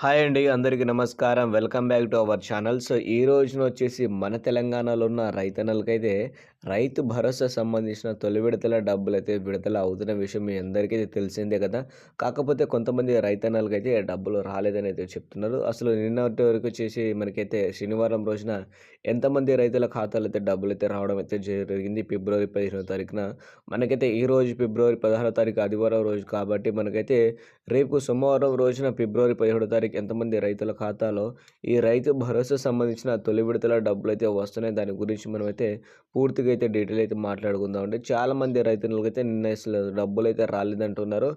Hi అండి అందరికీ నమస్కారం. Welcome back to our channel. So ఈ రోజున వచ్చేసి మన తెలంగాణలో ఉన్న రైతన్నలకైతే రైతు భరోసా సంబంధించిన తొలి విడతల డబ్బులు అయితే విడుదల అవుతున్న విషయం మీ అందరికైతే తెలిసిందే కదా. కాకపోతే కొంతమంది రైతన్నలకైతే డబ్బులు రాలేదని అయితే చెప్తున్నారు. అసలు నిన్నటి వరకు వచ్చేసి మనకైతే శనివారం రోజున ఎంతమంది రైతుల ఖాతాలు అయితే డబ్బులు అయితే రావడం అయితే జరిగింది? ఫిబ్రవరి పదిహేనో తారీఖున. మనకైతే ఈ రోజు ఫిబ్రవరి పదహారో తారీఖు ఆదివారం రోజు కాబట్టి మనకైతే రేపు సోమవారం రోజున ఫిబ్రవరి పదిహేడో తారీఖు ఎంతమంది రైతుల ఖాతాలో ఈ రైతు భరోసా సంబంధించిన తొలి విడతల డబ్బులు అయితే వస్తున్నాయి. దాని గురించి మనమైతే పూర్తిగా అయితే డీటెయిల్ అయితే మాట్లాడుకుందాం అండి. చాలామంది రైతులకు అయితే నిన్న అసలు డబ్బులు అయితే రాలేదంటున్నారు.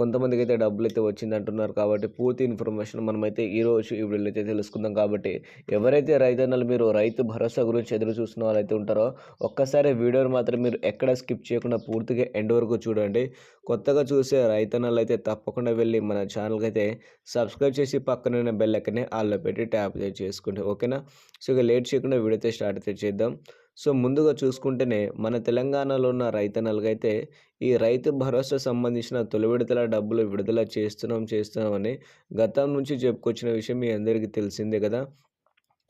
కొంతమందికి అయితే డబ్బులు అయితే వచ్చింది అంటున్నారు కాబట్టి పూర్తి ఇన్ఫర్మేషన్ మనమైతే ఈ ఈ వీడియోలో అయితే తెలుసుకుందాం. కాబట్టి ఎవరైతే రైతన్నలు మీరు రైతు భరోసా గురించి ఎదురు చూస్తున్న వాళ్ళైతే ఉంటారో ఒక్కసారి వీడియోని మాత్రం మీరు ఎక్కడ స్కిప్ చేయకుండా పూర్తిగా ఎండ్ వరకు చూడండి. కొత్తగా చూసే రైతన్నలు అయితే తప్పకుండా వెళ్ళి మన ఛానల్కి అయితే సబ్స్క్రైబ్ చేసి పక్కన బెల్ ఎక్కనే ఆల్లో పెట్టి ట్యాప్ అయితే చేసుకోండి ఓకేనా సో ఇక లేట్ చేయకుండా వీడియో స్టార్ట్ అయితే చేద్దాం. సో ముందుగా చూసుకుంటేనే మన తెలంగాణలో ఉన్న రైతన్నలకైతే ఈ రైతు భరోసా సంబంధించిన తొలి విడతల డబ్బులు విడుదల చేస్తున్నాం చేస్తున్నామని గతం నుంచి చెప్పుకొచ్చిన విషయం మీ అందరికీ తెలిసిందే కదా?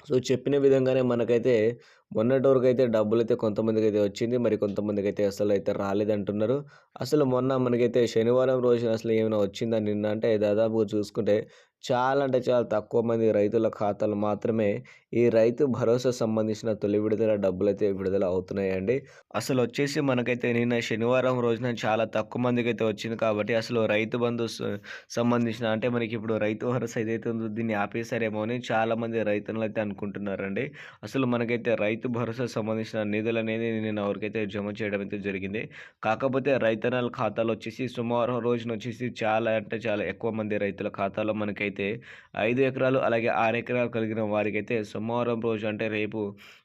సో చెప్పిన విధంగానే మనకైతే మొన్నటి వరకు అయితే డబ్బులు అయితే కొంతమందికి అయితే వచ్చింది. మరి కొంతమందికి అయితే అసలు అయితే రాలేదంటున్నారు అసలు మొన్న మనకైతే శనివారం రోజున అసలు ఏమైనా వచ్చిందా నిన్న అంటే దాదాపు చూసుకుంటే చాలా అంటే చాలా తక్కువ మంది రైతుల ఖాతాలు మాత్రమే ఈ రైతు భరోసా సంబంధించిన తొలి విడుదల డబ్బులు అయితే విడుదల అవుతున్నాయండి. అసలు వచ్చేసి మనకైతే నిన్న శనివారం రోజున చాలా తక్కువ మందికి అయితే వచ్చింది కాబట్టి అసలు రైతు బంధు సంబంధించిన అంటే మనకి ఇప్పుడు రైతు భరోసా ఏదైతే ఉందో దీన్ని ఆపేశారేమో అని చాలామంది రైతులు అయితే అనుకుంటున్నారండి. అసలు మనకైతే రైతు భరోసా సంబంధించిన నిధులు అనేది నేను ఎవరికైతే జమ చేయడం అయితే జరిగింది. కాకపోతే రైతన్నల ఖాతాలు వచ్చేసి సోమవారం రోజున వచ్చేసి చాలా అంటే చాలా ఎక్కువ మంది రైతుల ఖాతాలో మనకైతే అయితే ఐదు ఎకరాలు అలాగే ఆరు ఎకరాలు కలిగిన వారికైతే సోమవారం రోజు అంటే రేపు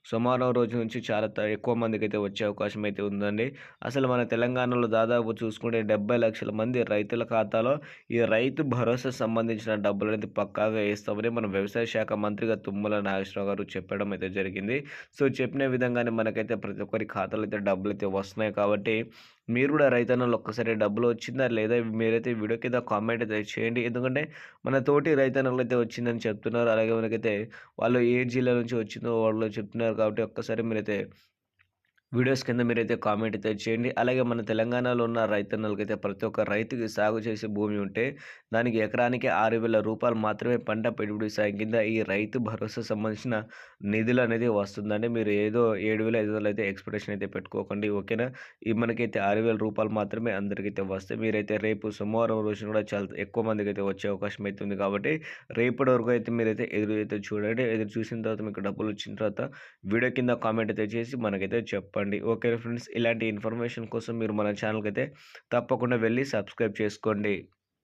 సోమవారం రోజు నుంచి చాలా ఎక్కువ మందికి అయితే వచ్చే అవకాశం అయితే ఉందండి. అసలు మన తెలంగాణలో దాదాపు చూసుకుంటే డెబ్బై లక్షల మంది రైతుల ఖాతాలో ఈ రైతు భరోసా సంబంధించిన డబ్బులు అనేది పక్కాగా వేస్తామని మన వ్యవసాయ శాఖ మంత్రిగా తుమ్మల నాగేశ్వరరావు గారు చెప్పడం అయితే జరిగింది. సో చెప్పిన విధంగానే మనకైతే ప్రతి ఒక్కరి ఖాతాలో అయితే డబ్బులు అయితే వస్తున్నాయి కాబట్టి మీరు కూడా రైతన్నలు ఒక్కసారి డబ్బులు వచ్చిందా లేదా మీరైతే వీడియో కింద కామెంట్ అయితే చేయండి. ఎందుకంటే మన తోటి రైతన్నలు అయితే వచ్చిందని చెప్తున్నారు. అలాగే మనకైతే వాళ్ళు ఏ జిల్లా నుంచి వచ్చిందో వాళ్ళు చెప్తున్నారు కాబట్టి ఒక్కసారి మీరైతే వీడియోస్ కింద మీరైతే కామెంట్ అయితే చేయండి. అలాగే మన తెలంగాణలో ఉన్న రైతన్నలకైతే ప్రతి ఒక్క రైతుకి సాగు చేసే భూమి ఉంటే దానికి ఎకరానికి ఆరు వేల రూపాయలు మాత్రమే పంట పెట్టుబడి సాయం కింద ఈ రైతు భరోసా సంబంధించిన నిధులు అనేది వస్తుందండి. మీరు ఏదో ఏడు వేల ఐదు వందలు అయితే ఎక్స్పెక్టేషన్ అయితే పెట్టుకోకండి. ఓకేనా? ఈ మనకైతే ఆరు వేల రూపాయలు మాత్రమే అందరికైతే వస్తాయి. మీరైతే రేపు సోమవారం రోజున కూడా చాలా ఎక్కువ మందికి అయితే వచ్చే అవకాశం అయితే ఉంది కాబట్టి రేపటి వరకు అయితే మీరైతే ఎదురు అయితే చూడండి. ఎదురు చూసిన తర్వాత మీకు డబ్బులు వచ్చిన తర్వాత వీడియో కింద కామెంట్ అయితే చేసి మనకైతే చెప్పండి. చెప్పండి. ఓకే ఫ్రెండ్స్ ఇలాంటి ఇన్ఫర్మేషన్ కోసం మీరు మన ఛానల్కి అయితే తప్పకుండా వెళ్ళి సబ్స్క్రైబ్ చేసుకోండి.